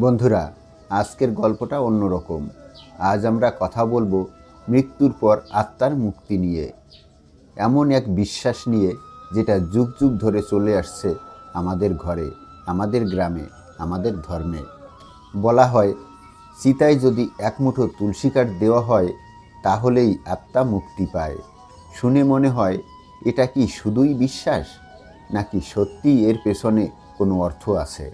বন্ধুরা, আজকের গল্পটা অন্যরকম। আজ আমরা কথা বলব মৃত্যুর পর আত্মার মুক্তি নিয়ে। এমন এক বিশ্বাস নিয়ে যেটা যুগ যুগ ধরে চলে আসছে আমাদের ঘরে, আমাদের গ্রামে, আমাদের ধর্মে। বলা হয় চিতায় যদি এক মুঠো তুলসী কাঠ দেওয়া হয়, তাহলেই আত্মা মুক্তি পায়। শুনে মনে হয়, এটা কি শুধুই বিশ্বাস? নাকি সত্যিই এর পেছনে কোনো অর্থ আছে?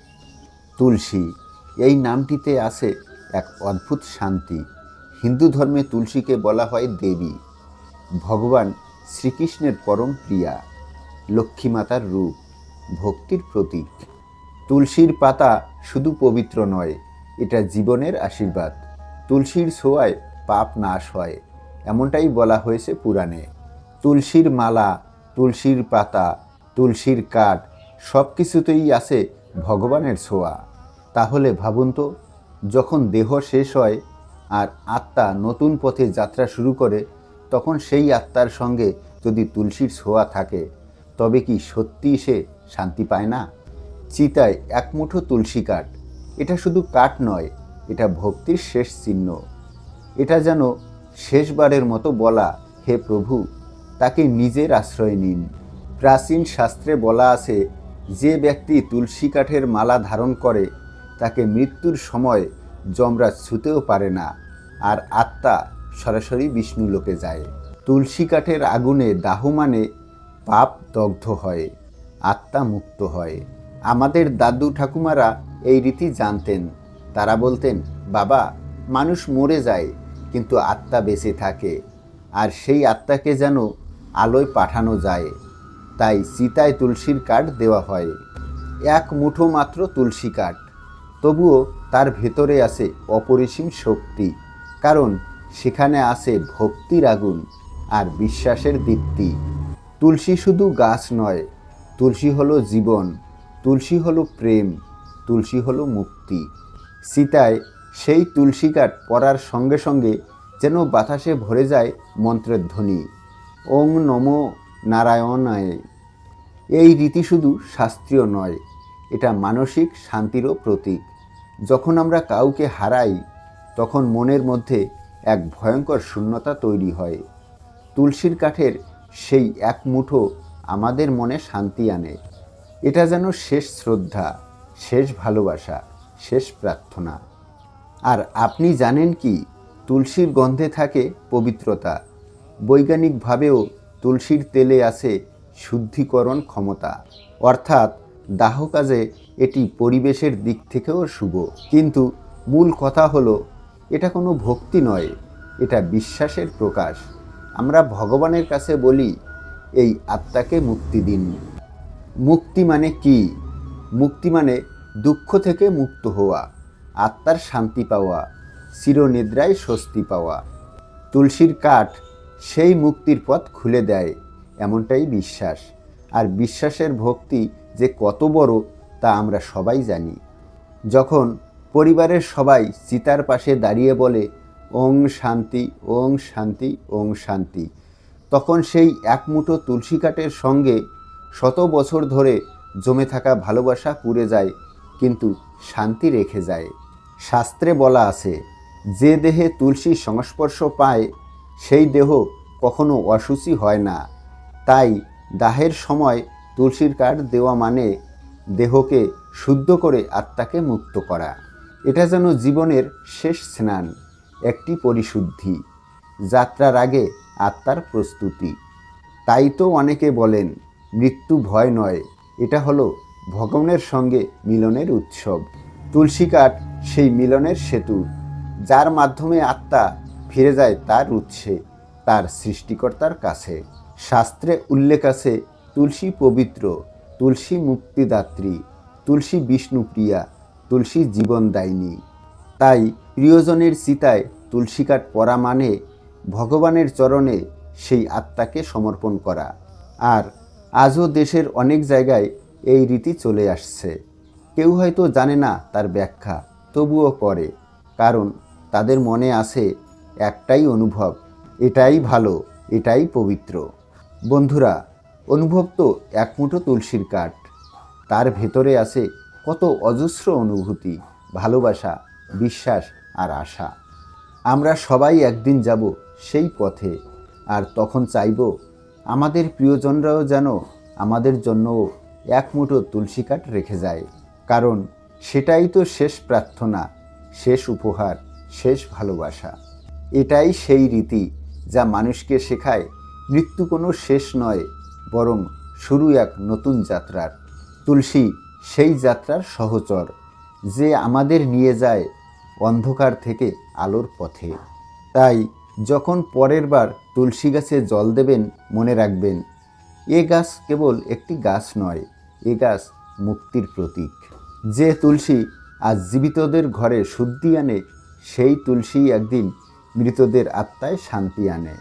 তুলসী এই নামটিতে আছে এক অদ্ভুত শান্তি। হিন্দু ধর্মে তুলসীকে বলা হয় দেবী। ভগবান শ্রীকৃষ্ণের পরম প্রিয়া লক্ষ্মীমাতার রূপ, ভক্তির প্রতীক। তুলসীর পাতা শুধু পবিত্র নয়, এটা জীবনের আশীর্বাদ। তুলসীর ছোঁয়ায় পাপ নাশ হয়, এমনটাই বলা হয়েছে পুরাণে। তুলসীর মালা, তুলসীর পাতা, তুলসীর কাঠ সব কিছুতেই আছে ভগবানের ছোঁয়া। তাহলে ভাবুন তো, যখন দেহ শেষ হয় আর আত্মা নতুন পথে যাত্রা শুরু করে, তখন সেই আত্মার সঙ্গে যদি তুলসীর ছোঁয়া থাকে, তবে কি সত্যিই সে শান্তি পায় না? চিতায় এক মুঠো তুলসী কাঠ। এটা শুধু কাঠ নয়, এটা ভক্তির শেষ চিহ্ন। এটা যেন শেষবারের মতো বলা, হে প্রভু, তাকে নিজের আশ্রয় নিন। প্রাচীন শাস্ত্রে বলা আছে, যে ব্যক্তি তুলসী কাঠের মালা ধারণ করে তাকে মৃত্যুর সময় যমরাজ ছুতেও পারে না আর আত্মা সরাসরি বিষ্ণু লোকে যায়। তুলসী কাঠের আগুনে দাহ মানে পাপ দগ্ধ হয়, আত্মা মুক্ত হয়। আমাদের দাদু ঠাকুমারা এই রীতি জানতেন। তারা বলতেন, বাবা, মানুষ মরে যায়, কিন্তু আত্মা বেঁচে থাকে আর সেই আত্মাকে যেন আলোয় পাঠানো যায়। তাই চিতায় তুলসীর কাঠ দেওয়া হয়। এক মুঠো মাত্র তুলসী কাঠ। তবুও তার ভেতরে আছে অপরিসীম শক্তি, কারণ সেখানে আছে ভক্তির আগুন আর বিশ্বাসের দীপ্তি। তুলসী শুধু গাছ নয়, তুলসী হলো জীবন, তুলসী হলো প্রেম, তুলসী হলো মুক্তি। সীতায় সেই তুলসী কাঠ পড়ার সঙ্গে সঙ্গে যেন বাতাসে ভরে যায় মন্ত্রের ধ্বনি। ওং নমো নারায়ণায়। এই রীতি শুধু শাস্ত্রীয় নয় এটা মানসিক শান্তিরও প্রতীক। যখন আমরা কাউকে হারাই, তখন মনের মধ্যে এক ভয়ঙ্কর শূন্যতা তৈরি হয়। তুলসীর কাঠের সেই এক মুঠো আমাদের মনে শান্তি আনে। এটা যেন শেষ শ্রদ্ধা, শেষ ভালোবাসা, শেষ প্রার্থনা। আর আপনি জানেন কি, তুলসীর গন্ধে থাকে পবিত্রতা। বৈজ্ঞানিকভাবেও তুলসীর তেলে আছে শুদ্ধিকরণ ক্ষমতা। অর্থাৎ দাহ কাজে এটি পরিবেশের দিক থেকেও শুভ। কিন্তু মূল কথা হলো, এটা কোনো ভক্তি নয়, এটা বিশ্বাসের প্রকাশ। আমরা ভগবানের কাছে বলি, এই আত্মাকে মুক্তি দিন। মুক্তি মানে কি? মুক্তি মানে দুঃখ থেকে মুক্ত হওয়া, আত্মার শান্তি পাওয়া, চিরনিদ্রায় স্বস্তি পাওয়া। তুলসীর কাঠ সেই মুক্তির পথ খুলে দেয়, এমনটাই বিশ্বাস। আর বিশ্বাসের ভক্তি যে কত বড় তা আমরা সবাই জানি। যখন পরিবারের সবাই চিতার পাশে দাঁড়িয়ে বলে, ওং শান্তি ওং শান্তি ওং শান্তি, তখন সেই এক মুঠো তুলসী কাঠের সঙ্গে শত বছর ধরে জমে থাকা ভালোবাসা পুড়ে যায়, কিন্তু শান্তি রেখে যায়। শাস্ত্রে বলা আছে, যে দেহে তুলসীর সংস্পর্শ পায়, সেই দেহ কখনো অসুচি হয় না। তাই দাহের সময় তুলসীর কাঠ দেওয়া মানে দেহকে শুদ্ধ করে আত্মাকে মুক্ত করা। এটা যেন জীবনের শেষ স্নান, একটি পরিশুদ্ধি, যাত্রার আগে আত্মার প্রস্তুতি। তাই তো অনেকে বলেন, মৃত্যু ভয় নয়, এটা হলো ভগবানের সঙ্গে মিলনের উৎসব। তুলসী কাঠ সেই মিলনের সেতু, যার মাধ্যমে আত্মা ফিরে যায় তার উৎসে, তার সৃষ্টিকর্তার কাছে। শাস্ত্রে উল্লেখ আছে তুলসী পবিত্র, তুলসী মুক্তিদাত্রী, তুলসী বিষ্ণুপ্রিয়া তুলসী জীবনদায়িনী তাই প্রিয়জনের চিতায় তুলসী কাঠ পরা মানে ভগবানের চরণে সেই আত্মাকে সমর্পণ করা। আর আজও দেশের অনেক জায়গায় এই রীতি চলে আসছে। কেউ হয়তো জানে না তার ব্যাখ্যা, তবুও করে। কারণ তাদের মনে আছে, একটাই অনুভব, এটাই ভালো, এটাই পবিত্র। বন্ধুরা অনুভব তো এক মুঠো তুলসীর কাঠ। তার ভেতরে আছে কত অজস্র অনুভূতি, ভালোবাসা, বিশ্বাস আর আশা। আমরা সবাই একদিন যাব সেই পথে আর তখন চাইব আমাদের প্রিয়জনরাও যেন আমাদের জন্য এক মুঠো তুলসী কাঠ রেখে যায়। কারণ সেটাই তো শেষ প্রার্থনা, শেষ উপহার, শেষ ভালোবাসা। এটাই সেই রীতি যা মানুষকে শেখায়, মৃত্যু কোনো শেষ নয় বরং শুরু এক নতুন যাত্রার। তুলসী, সেই যাত্রার সহচর, যে আমাদের নিয়ে যায় অন্ধকার থেকে আলোর পথে। তাই যখন পরের বার তুলসী গাছে জল দেবেন, মনে রাখবেন, এ গাছ কেবল একটি গাছ নয়, এ গাছ মুক্তির প্রতীক। যে তুলসী আজ জীবিতদের ঘরে শুদ্ধি আনে, সেই তুলসী একদিন মৃতদের আত্মায় শান্তি আনে।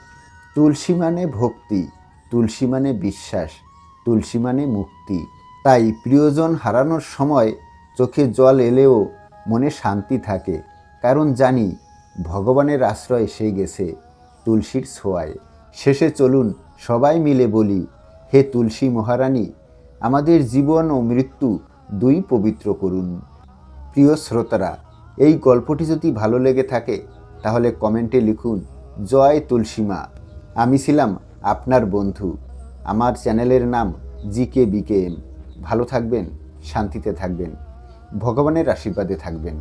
তুলসী মানে ভক্তি তুলসী মানে বিশ্বাস, তুলসী মানে মুক্তি। তাই প্রিয়জন হারানোর সময় চোখে জল এলেও মনে শান্তি থাকে। কারণ জানি ভগবানের আশ্রয় এসে গেছে তুলসীর ছোঁয়ায়। শেষে চলুন সবাই মিলে বলি, হে তুলসী মহারানী, আমাদের জীবন ও মৃত্যু দুই পবিত্র করুন। প্রিয় শ্রোতারা, এই গল্পটি যদি ভালো লেগে থাকে, তাহলে কমেন্টে লিখুন, জয় তুলসীমা আমি ছিলাম আপনার বন্ধু। আমার চ্যানেলের নাম জি কে বিকেএম। ভালো থাকবেন, শান্তিতে থাকবেন, ভগবানের আশীর্বাদে থাকবেন।